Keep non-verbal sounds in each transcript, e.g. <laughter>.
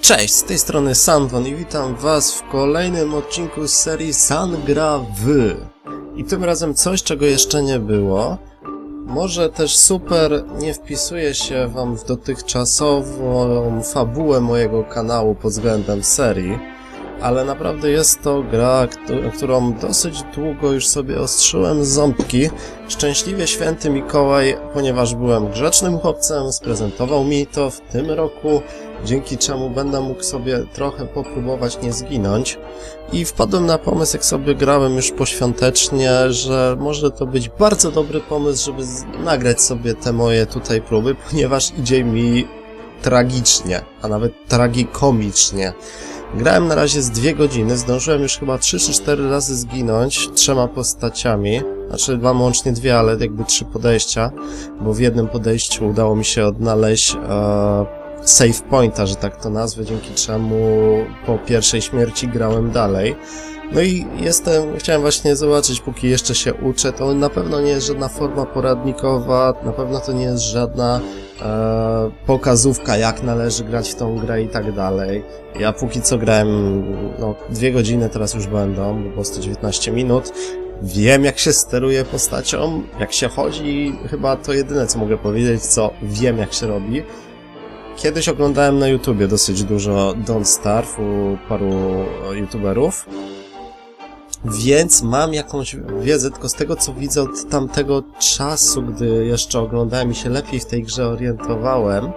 Cześć, z tej strony Sanwon i witam was w kolejnym odcinku z serii San gra w. I tym razem coś, czego jeszcze nie było. Może też super nie wpisuje się wam w dotychczasową fabułę mojego kanału pod względem serii, ale naprawdę jest to gra, któ- którą dosyć długo już sobie ostrzyłem ząbki. Szczęśliwie święty Mikołaj, ponieważ byłem grzecznym chłopcem, sprezentował mi to w tym roku, dzięki czemu będę mógł sobie trochę popróbować nie zginąć. I wpadłem na pomysł, jak sobie grałem już poświątecznie, że może to być bardzo dobry pomysł, żeby nagrać sobie te moje tutaj próby, <laughs> ponieważ idzie mi tragicznie, a nawet tragikomicznie. Grałem na razie z dwie godziny, zdążyłem już chyba 3 czy 4 razy zginąć trzema postaciami. Znaczy mam łącznie dwie, ale jakby trzy podejścia, bo w jednym podejściu udało mi się odnaleźć e, save pointa, że tak to nazwę, dzięki czemu po pierwszej śmierci grałem dalej. No i jestem, chciałem właśnie zobaczyć, póki jeszcze się uczę, to na pewno nie jest żadna forma poradnikowa, na pewno to nie jest żadna e, pokazówka, jak należy grać w tą grę i tak dalej. Ja póki co grałem, no, dwie godziny teraz już będą, bo po prostu 19 minut. Wiem, jak się steruje postacią, jak się chodzi, chyba to jedyne, co mogę powiedzieć, co wiem, jak się robi. Kiedyś oglądałem na YouTubie dosyć dużo Don't Starve u paru YouTuberów, więc mam jakąś wiedzę, tylko z tego co widzę od tamtego czasu, gdy jeszcze oglądałem i się lepiej w tej grze orientowałem,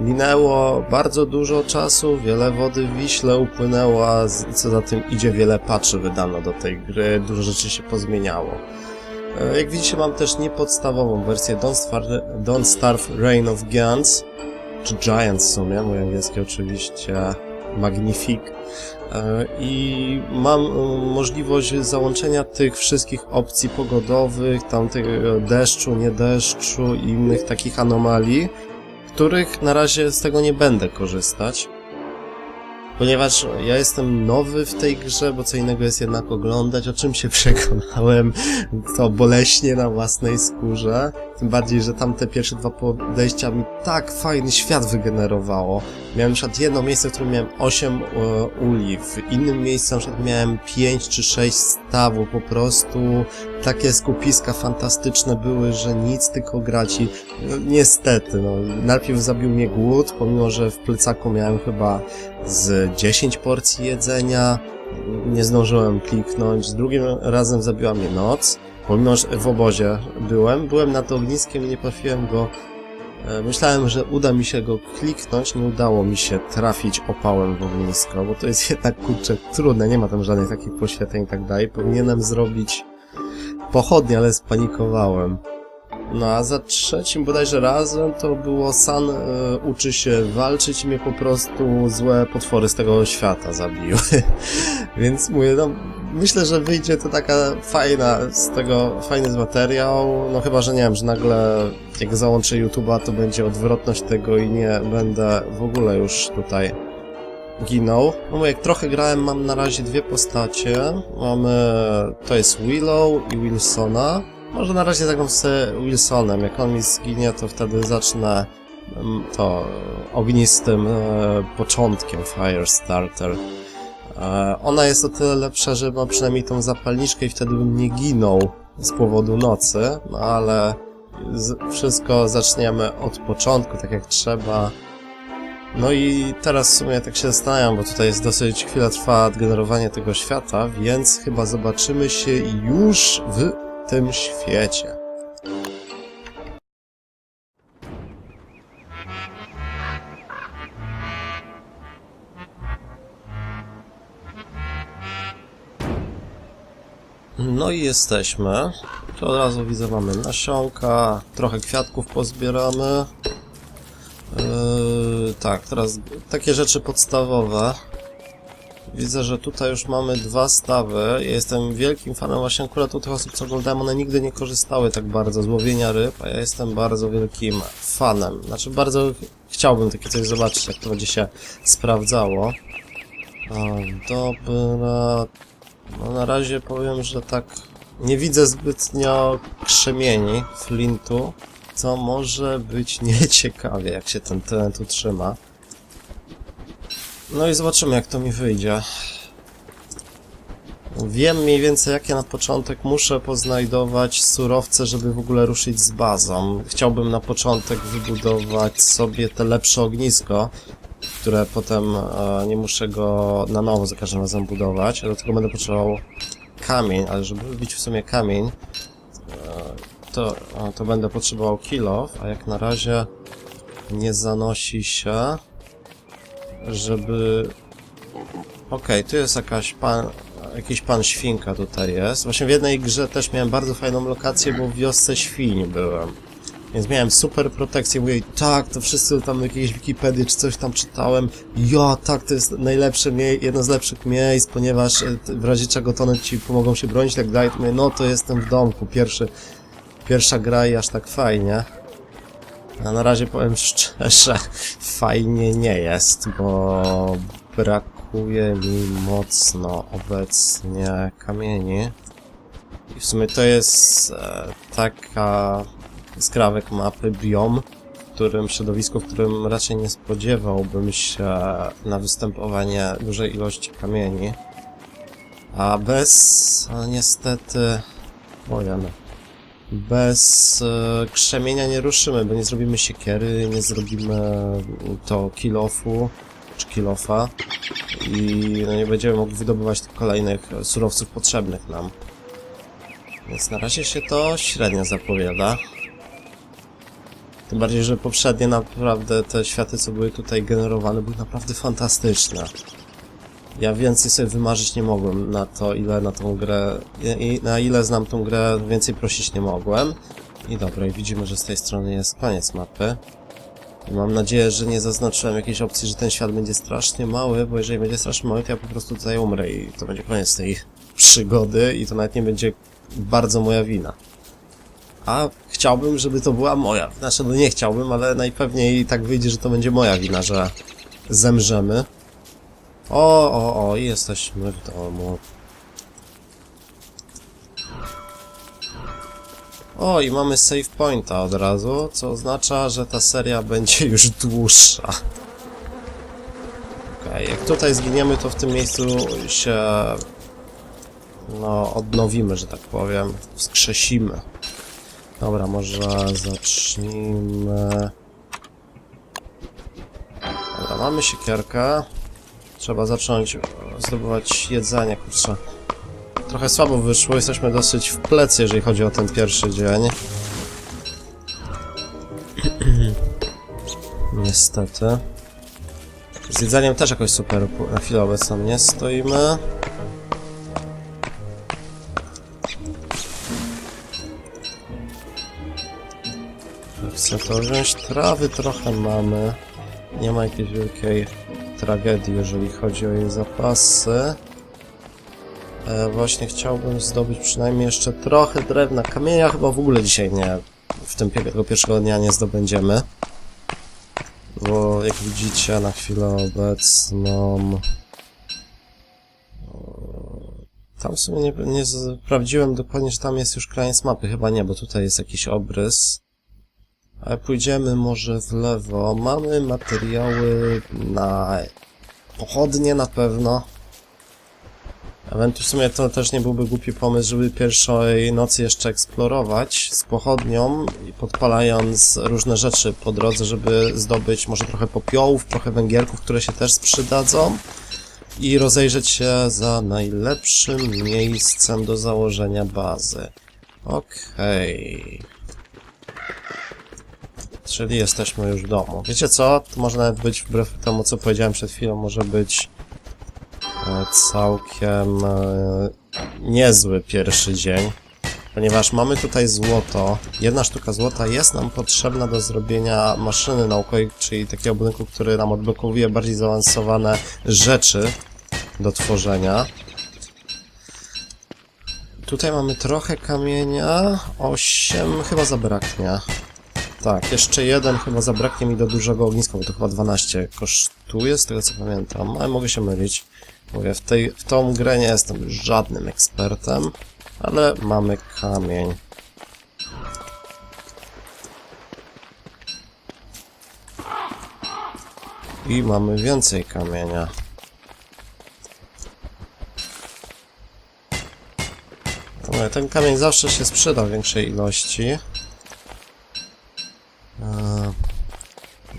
minęło bardzo dużo czasu, wiele wody w Wiśle upłynęło, a co za tym idzie, wiele patchy wydano do tej gry, dużo rzeczy się pozmieniało. E, Jak widzicie, mam też niepodstawową wersję Don't Starve, Don't Starve Reign of Giants, czy Giants w sumie, mój angielski oczywiście magnifique. E, I mam e, możliwość załączenia tych wszystkich opcji pogodowych, tamtego deszczu, nie deszczu i innych takich anomalii, których na razie z tego nie będę korzystać. Ponieważ ja jestem nowy w tej grze, bo co innego jest jednak oglądać, o czym się <laughs> przekonałem, to boleśnie na własnej skórze. Tym bardziej, że tamte pierwsze dwa podejścia mi tak fajny świat wygenerowało. Miałem na przykład jedno miejsce, w którym miałem 8 e, uli, w innym miejscu na przykład miałem 5 czy 6 stawów, po prostu takie skupiska fantastyczne były, że nic, tylko grać i no, niestety, no, najpierw zabił mnie głód, pomimo, że w plecaku miałem chyba z 10 porcji jedzenia, nie zdążyłem kliknąć, z drugim razem zabiła mnie noc, pomimo, że w obozie byłem, byłem nad ogniskiem nie trafiłem go E, Myślałem, że uda mi się go kliknąć, nie udało mi się trafić opałem w ognisko, bo to jest <laughs> jednak kurczę trudne, nie ma tam żadnych takich poświatleń i tak dalej. Powinienem zrobić pochodnie, ale spanikowałem. No a za trzecim bodajże razem to było San e, uczy się walczyć i mnie po prostu złe potwory z tego świata zabiły. <laughs> Więc mówię, no myślę, że wyjdzie to taka fajna z tego, fajny jest materiał, no chyba, że nie wiem, że nagle jak załączę YouTube'a, to będzie odwrotność tego i nie będę w ogóle już tutaj ginął. No jak trochę grałem, mam na razie dwie postacie. Mamy, to jest Willow i Wilsona. Może na razie zagram z Wilsonem. Jak on mi zginie, to wtedy zacznę mm, to ognistym e, początkiem Firestarter. E, ona jest o tyle lepsza, że ma przynajmniej tą zapalniczkę i wtedy bym nie ginął z powodu nocy, no ale z, wszystko zaczniemy od początku, tak jak trzeba. No i teraz w sumie tak się zastanawiam, bo tutaj jest dosyć chwila trwa generowanie tego świata, więc chyba zobaczymy się już w tym świecie. No i jesteśmy. Tu od razu widzę mamy nasionka, trochę kwiatków pozbieramy. Yy, tak, teraz takie rzeczy podstawowe. Widzę, że tutaj już mamy dwa stawy. Ja jestem wielkim fanem właśnie akurat u tych osób, co oglądałem, one nigdy nie korzystały tak bardzo z łowienia ryb, a ja jestem bardzo wielkim fanem. Znaczy bardzo ch- chciałbym takie coś zobaczyć, jak to będzie się sprawdzało. O, dobra. No na razie powiem, że tak nie widzę zbytnio krzemieni flintu, co może być <laughs> nieciekawie, jak się ten teren tu trzyma. No i zobaczymy jak to mi wyjdzie. Wiem mniej więcej jakie na początek muszę poznajdować surowce, żeby w ogóle ruszyć z bazą. Chciałbym na początek wybudować sobie te lepsze ognisko, które potem e, nie muszę go na nowo za każdym razem budować, do tego będę potrzebował kamień, ale żeby wybić w sumie kamień, e, to, e, to będę potrzebował kilo, a jak na razie nie zanosi się, żeby... Okej, tu jest jakaś pan... Jakiś pan świnka tutaj jest. Właśnie w jednej grze też miałem bardzo fajną lokację, bo w wiosce świń byłem. Więc miałem super protekcję, mówię, tak, to wszyscy tam jakieś Wikipedii czy coś tam czytałem. Ja, tak, to jest najlepsze jedno z lepszych miejsc, ponieważ e, w razie czego to one ci pomogą się bronić tak dalej. Mówię, no to jestem w domku, pierwszy, pierwsza gra i aż tak fajnie. A na razie powiem szczerze, fajnie nie jest, bo brakuje mi mocno obecnie kamieni. I w sumie to jest e, taka skrawek mapy biom, w którym środowisku, w którym raczej nie spodziewałbym się na występowanie dużej ilości kamieni. A bez, a niestety, ojej, bez e, krzemienia nie ruszymy, bo nie zrobimy siekiery, nie zrobimy to kilofu, czy kilofa i no, nie będziemy mogli wydobywać tych kolejnych surowców potrzebnych nam. Więc na razie się to średnio zapowiada. Tym bardziej, że poprzednie naprawdę te światy, co były tutaj generowane, były naprawdę fantastyczne. Ja więcej sobie wymarzyć nie mogłem na to, ile na tą grę, i na ile znam tą grę, więcej prosić nie mogłem. I dobra, i widzimy, że z tej strony jest koniec mapy. I mam nadzieję, że nie zaznaczyłem jakiejś opcji, że ten świat będzie strasznie mały, bo jeżeli będzie strasznie mały, to ja po prostu tutaj umrę i to będzie koniec tej przygody i to nawet nie będzie bardzo moja wina. A chciałbym, żeby to była moja. Znaczy, no nie chciałbym, ale najpewniej tak wyjdzie, że to będzie moja wina, że zemrzemy. O, o, o, jesteśmy w domu. O, i mamy save pointa od razu, co oznacza, że ta seria będzie już dłuższa. Okej, jak tutaj zginiemy, to w tym miejscu się... No, odnowimy, że tak powiem. Wskrzesimy. Dobra, może zacznijmy... Dobra, mamy siekierkę. Trzeba zacząć zdobywać jedzenie, kurczę. Trochę słabo wyszło, jesteśmy dosyć w plecy, jeżeli chodzi o ten pierwszy dzień. <clears throat> Niestety. Z jedzeniem też jakoś super na chwilę obecną nie stoimy. Chcę to wziąć. Trawy trochę mamy. Nie ma jakiejś wielkiej tragedii, jeżeli chodzi o jej zapasy. E, właśnie chciałbym zdobyć przynajmniej jeszcze trochę drewna. Kamienia chyba w ogóle dzisiaj nie, w tym pierwszego dnia nie zdobędziemy. Bo jak widzicie na chwilę obecną... e, Tam w sumie nie, nie sprawdziłem dokładnie, czy tam jest już kraniec mapy. Chyba nie, bo tutaj jest jakiś obrys. Pójdziemy może w lewo. Mamy materiały na pochodnie na pewno. Ewentualnie w sumie to też nie byłby głupi pomysł, żeby pierwszej nocy jeszcze eksplorować z pochodnią i podpalając różne rzeczy po drodze, żeby zdobyć może trochę popiołów, trochę węgierków, które się też przydadzą i rozejrzeć się za najlepszym miejscem do założenia bazy. Okej. Czyli jesteśmy już w domu. Wiecie co? To może nawet być, wbrew temu co powiedziałem przed chwilą, może być e, całkiem e, niezły pierwszy dzień. Ponieważ mamy tutaj złoto. Jedna sztuka złota jest nam potrzebna do zrobienia maszyny naukowej, czyli takiego budynku, który nam odblokowuje bardziej zaawansowane rzeczy do tworzenia. Tutaj mamy trochę kamienia. 8 chyba zabraknie. Tak, jeszcze jeden chyba zabraknie mi do dużego ogniska, bo to chyba 12 kosztuje, z tego co pamiętam, ale mogę się mylić. Mówię, w, tej, w tą grę nie jestem żadnym ekspertem, ale mamy kamień. I mamy więcej kamienia. No, ten kamień zawsze się sprzyda w większej ilości.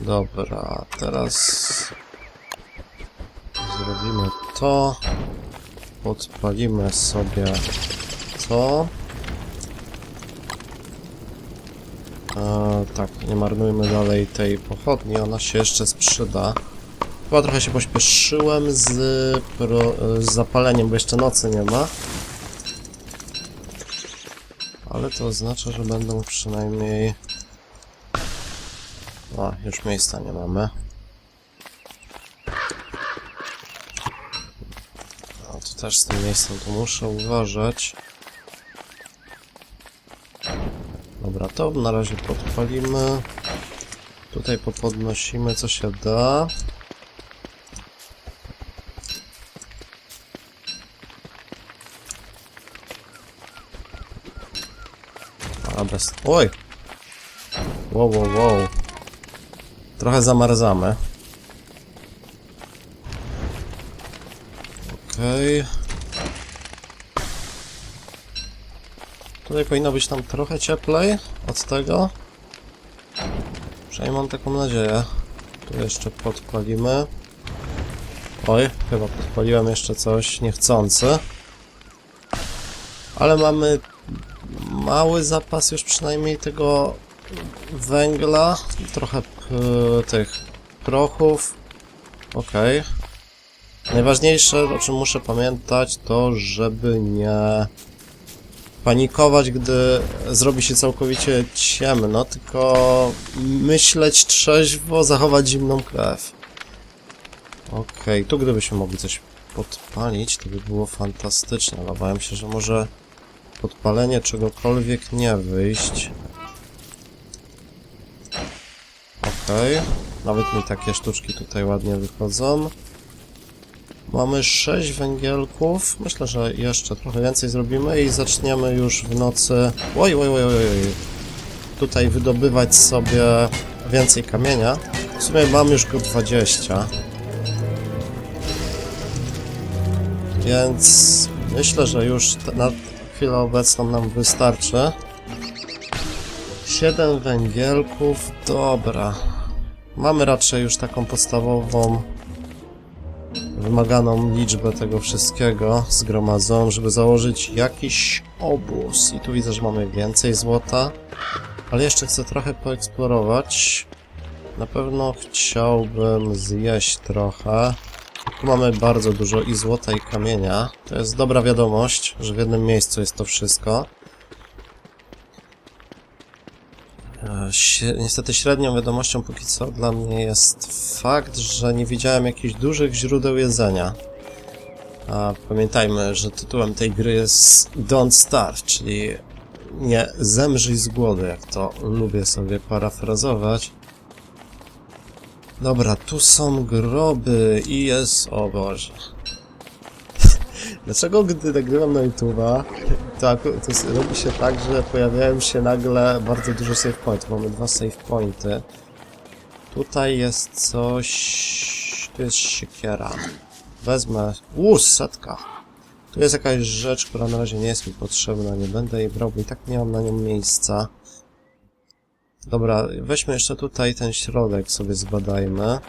Dobra, teraz zrobimy to. Podpalimy sobie to. Eee, tak, nie marnujmy dalej tej pochodni, ona się jeszcze sprzyda. Chyba trochę się pośpieszyłem z, pro, z zapaleniem, bo jeszcze nocy nie ma. Ale to oznacza, że będą przynajmniej... Już miejsca nie mamy. A tu też z tym miejscem to muszę uważać. Dobra, to na razie podpalimy. Tutaj popodnosimy co się da. A bez... Oj! Wow, wow, wow. Trochę zamarzamy. Okej. Tutaj powinno być tam trochę cieplej od tego. Przynajmniej mam taką nadzieję. Tu jeszcze podpalimy. Oj, chyba podpaliłem jeszcze coś niechcący. Ale mamy mały zapas już przynajmniej tego węgla, trochę p- tych prochów. Okej. Najważniejsze, o czym muszę pamiętać, to żeby nie panikować, gdy zrobi się całkowicie ciemno, tylko myśleć trzeźwo, zachować zimną krew. Okej, tu gdybyśmy mogli coś podpalić, to by było fantastyczne, obawiam się, że może podpalenie czegokolwiek nie wyjść. Okej. Nawet mi takie sztuczki tutaj ładnie wychodzą. Mamy 6 węgielków. Myślę, że jeszcze trochę więcej zrobimy i zaczniemy już w nocy... Oj, oj, oj, oj, oj. Tutaj wydobywać sobie więcej kamienia. W sumie mam już go 20. Więc myślę, że już na chwilę obecną nam wystarczy. 7 węgielków, dobra. Mamy raczej już taką podstawową wymaganą liczbę tego wszystkiego zgromadzoną, żeby założyć jakiś obóz. I tu widzę, że mamy więcej złota, ale jeszcze chcę trochę poeksplorować. Na pewno chciałbym zjeść trochę. Tu mamy bardzo dużo i złota i kamienia. To jest dobra wiadomość, że w jednym miejscu jest to wszystko. E, sie- Niestety średnią wiadomością póki co dla mnie jest fakt, że nie widziałem jakichś dużych źródeł jedzenia. A pamiętajmy, że tytułem tej gry jest Don't Starve, czyli nie zemrzyj z głodu, jak to lubię sobie parafrazować. Dobra, tu są groby i jest... o Boże. <laughs> Dlaczego gdy nagrywam na YouTube'a, to, aku- to s- robi się tak, że pojawiają się nagle bardzo dużo save pointów. Mamy dwa save pointy. Tutaj jest coś... Tu jest siekiera. Wezmę... Uuu, setka! Tu jest jakaś rzecz, która na razie nie jest mi potrzebna, nie będę jej brał, bo i tak nie mam na nią miejsca. Dobra, weźmy jeszcze tutaj ten środek sobie zbadajmy.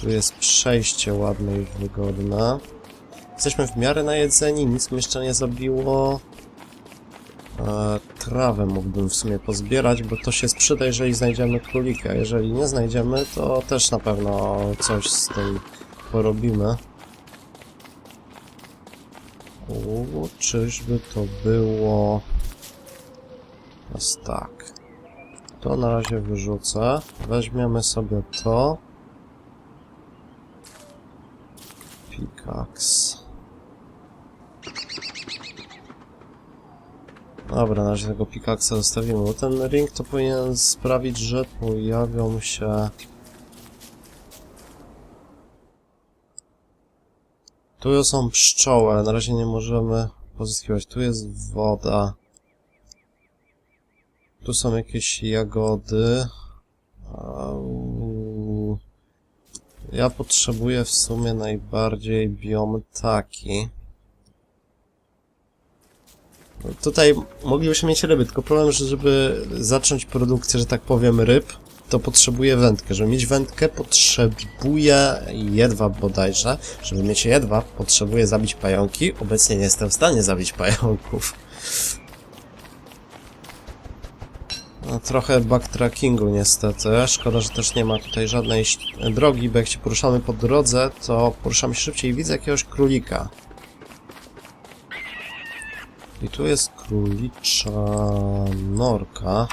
Tu jest przejście ładne i wygodne. Jesteśmy w miarę najedzeni, nic mnie jeszcze nie zabiło. E, trawę mógłbym w sumie pozbierać, bo to się sprzyda, jeżeli znajdziemy królika. Jeżeli nie znajdziemy, to też na pewno coś z tym porobimy. U, czyżby to było... Teraz tak. To na razie wyrzucę. Weźmiemy sobie to. Pickaxe. Dobra, na razie tego pickaxa zostawimy, bo ten ring to powinien sprawić, że pojawią się... Tu są pszczoły, ale na razie nie możemy pozyskiwać. Tu jest woda. Tu są jakieś jagody. Ja potrzebuję w sumie najbardziej biom taki. Tutaj moglibyśmy mieć ryby, tylko problem, że żeby zacząć produkcję, że tak powiem, ryb, to potrzebuję wędkę. Żeby mieć wędkę, potrzebuję jedwab bodajże. Żeby mieć jedwab, potrzebuję zabić pająki. Obecnie nie jestem w stanie zabić pająków. No, trochę backtrackingu niestety. Szkoda, że też nie ma tutaj żadnej drogi, bo jak się poruszamy po drodze, to poruszamy się szybciej i widzę jakiegoś królika. I tu jest królicza norka,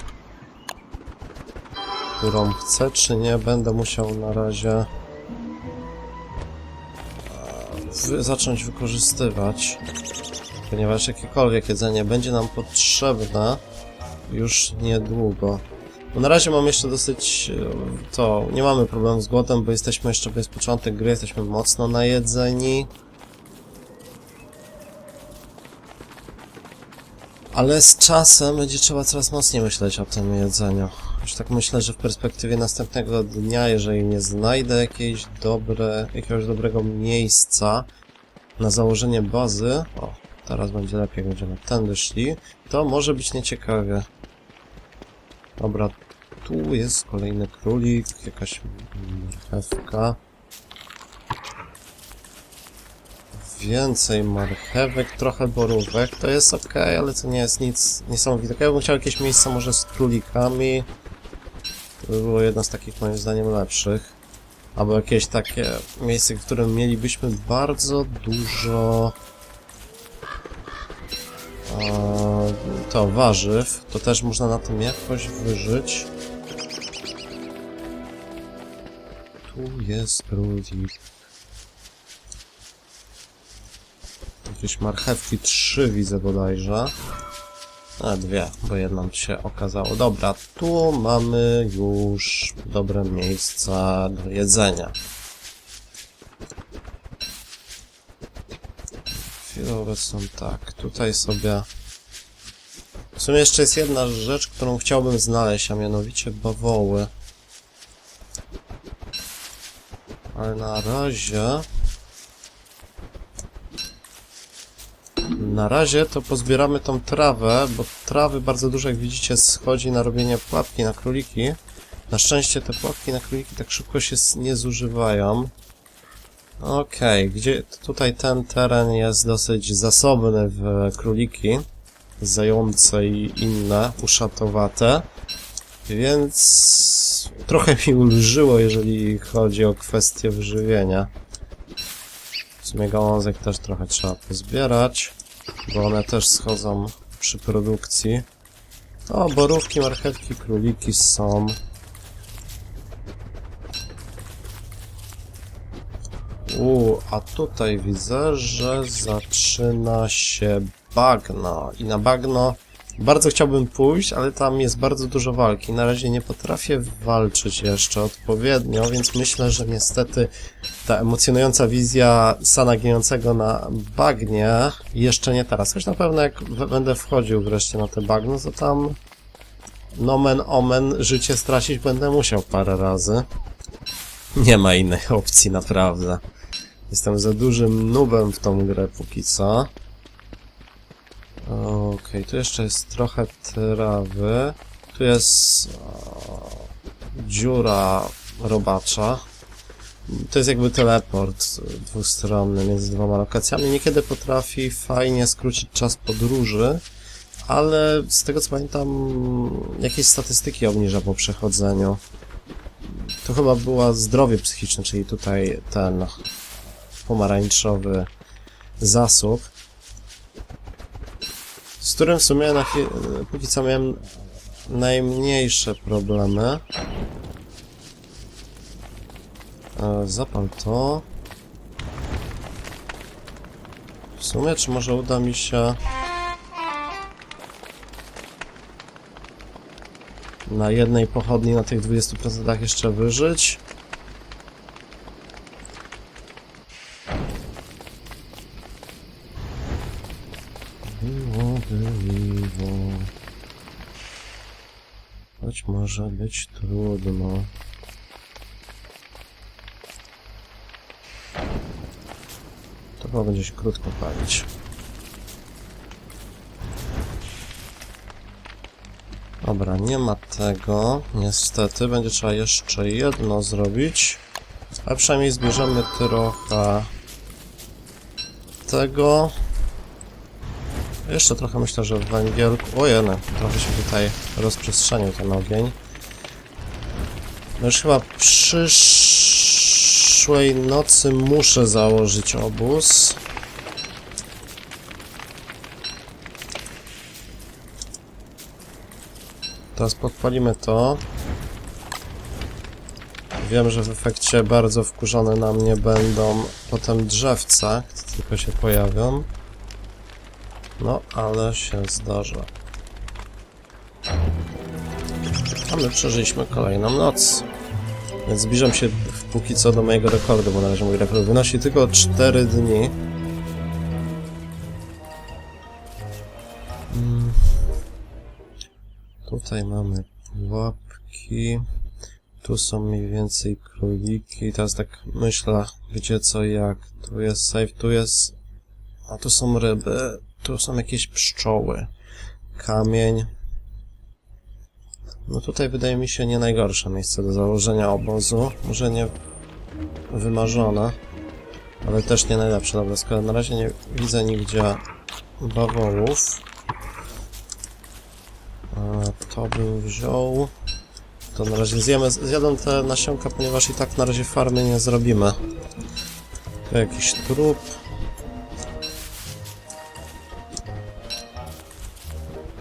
którą chcę czy nie, będę musiał na razie e, wy zacząć wykorzystywać, ponieważ jakiekolwiek jedzenie będzie nam potrzebne już niedługo. Bo na razie mam jeszcze dosyć e, to, nie mamy problemu z głodem, bo jesteśmy jeszcze, bo jest początek gry, jesteśmy mocno najedzeni. Ale z czasem będzie trzeba coraz mocniej myśleć o tym jedzeniu. Już tak myślę, że w perspektywie następnego dnia, jeżeli nie znajdę jakieś dobre, jakiegoś dobrego miejsca na założenie bazy, o, teraz będzie lepiej, będziemy tędy szli, to może być nieciekawie. Dobra, tu jest kolejny królik, jakaś marchewka. Więcej marchewek, trochę borówek, to jest ok, ale to nie jest nic niesamowitego. Ja bym chciał jakieś miejsce może z królikami. To by było jedno z takich moim zdaniem lepszych. Albo jakieś takie miejsce, w którym mielibyśmy bardzo dużo e, to warzyw, to też można na tym jakoś wyżyć. Tu jest królik. Jakieś marchewki, trzy widzę bodajże. A, dwie, bo jedną się okazało. Dobra, tu mamy już dobre miejsca do jedzenia. Chwilowe są tak, tutaj sobie... W sumie jeszcze jest jedna rzecz, którą chciałbym znaleźć, a mianowicie bawoły. Ale na razie... Na razie to pozbieramy tą trawę, bo trawy bardzo dużo, jak widzicie, schodzi na robienie pułapki na króliki. Na szczęście te pułapki na króliki tak szybko się nie zużywają. Okej, gdzie tutaj ten teren jest dosyć zasobny w króliki, zające i inne uszatowate, więc trochę mi ulżyło, jeżeli chodzi o kwestię wyżywienia. W sumie gałązek też trochę trzeba pozbierać, bo one też schodzą przy produkcji. O, borówki, marchewki, króliki są. U, a tutaj widzę, że zaczyna się bagno. I na bagno bardzo chciałbym pójść, ale tam jest bardzo dużo walki. Na razie nie potrafię walczyć jeszcze odpowiednio, więc myślę, że niestety ta emocjonująca wizja Sana gijącego na bagnie jeszcze nie teraz. Choć na pewno jak będę wchodził wreszcie na te bagno, to tam nomen omen życie stracić będę musiał parę razy. Nie ma innej <laughs> opcji, naprawdę. Jestem za dużym nubem w tą grę póki co. Okej, tu jeszcze jest trochę trawy. Tu jest o, dziura robacza. To jest jakby teleport dwustronny między dwoma lokacjami. Niekiedy potrafi fajnie skrócić czas podróży, ale z tego co pamiętam, jakieś statystyki obniża po przechodzeniu. To chyba była zdrowie psychiczne, czyli tutaj ten pomarańczowy zasób, z którym w sumie na póki co miałem najmniejsze problemy. Zapal to. W sumie, czy może uda mi się... Na jednej pochodni na tych 20% jeszcze wyżyć? Choć może być trudno. To chyba będzie się krótko palić. Dobra, nie ma tego. Niestety, będzie trzeba jeszcze jedno zrobić. A przynajmniej zbierzemy trochę tego. Jeszcze trochę myślę, że węgielku... Ojene, trochę się tutaj rozprzestrzenił ten ogień. No już chyba przyszłej nocy muszę założyć obóz. Teraz podpalimy to. Wiem, że w efekcie bardzo wkurzone na mnie będą potem drzewca, które tylko się pojawią. No, ale się zdarza. A my przeżyliśmy kolejną noc. Więc zbliżam się póki co do mojego rekordu, bo na razie mój rekord wynosi tylko 4 dni. Mm. Tutaj mamy pułapki. Tu są mniej więcej króliki. Teraz tak myślę, gdzie co jak. Tu jest safe, tu jest... A tu są ryby. Tu są jakieś pszczoły. Kamień. No tutaj wydaje mi się nie najgorsze miejsce do założenia obozu. Może nie wymarzone, ale też nie najlepsze. Dobra, skoro na razie nie widzę nigdzie bawołów, to bym wziął. To na razie zjemy, zjadę te nasionka, ponieważ i tak na razie farmy nie zrobimy. Tu jakiś trup.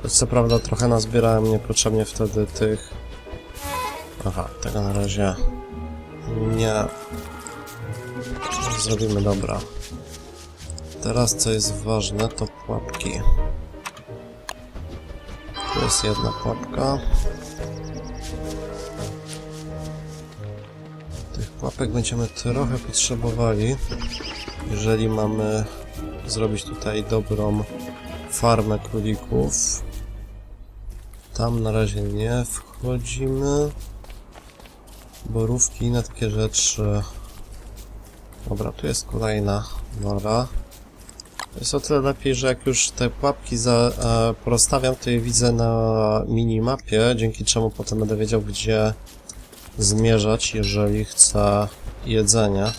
Co prawda trochę nazbierałem niepotrzebnie wtedy tych... Aha, tego na razie nie zrobimy, dobra. Teraz co jest ważne to pułapki. Tu jest jedna pułapka. Tych pułapek będziemy trochę potrzebowali, jeżeli mamy zrobić tutaj dobrą farmę królików. Tam na razie nie wchodzimy. Borówki i inne takie rzeczy. Dobra, tu jest kolejna nora. Jest o tyle lepiej, że jak już te pułapki za, e, porozstawiam, to je widzę na minimapie, dzięki czemu potem będę wiedział, gdzie zmierzać, jeżeli chcę jedzenia.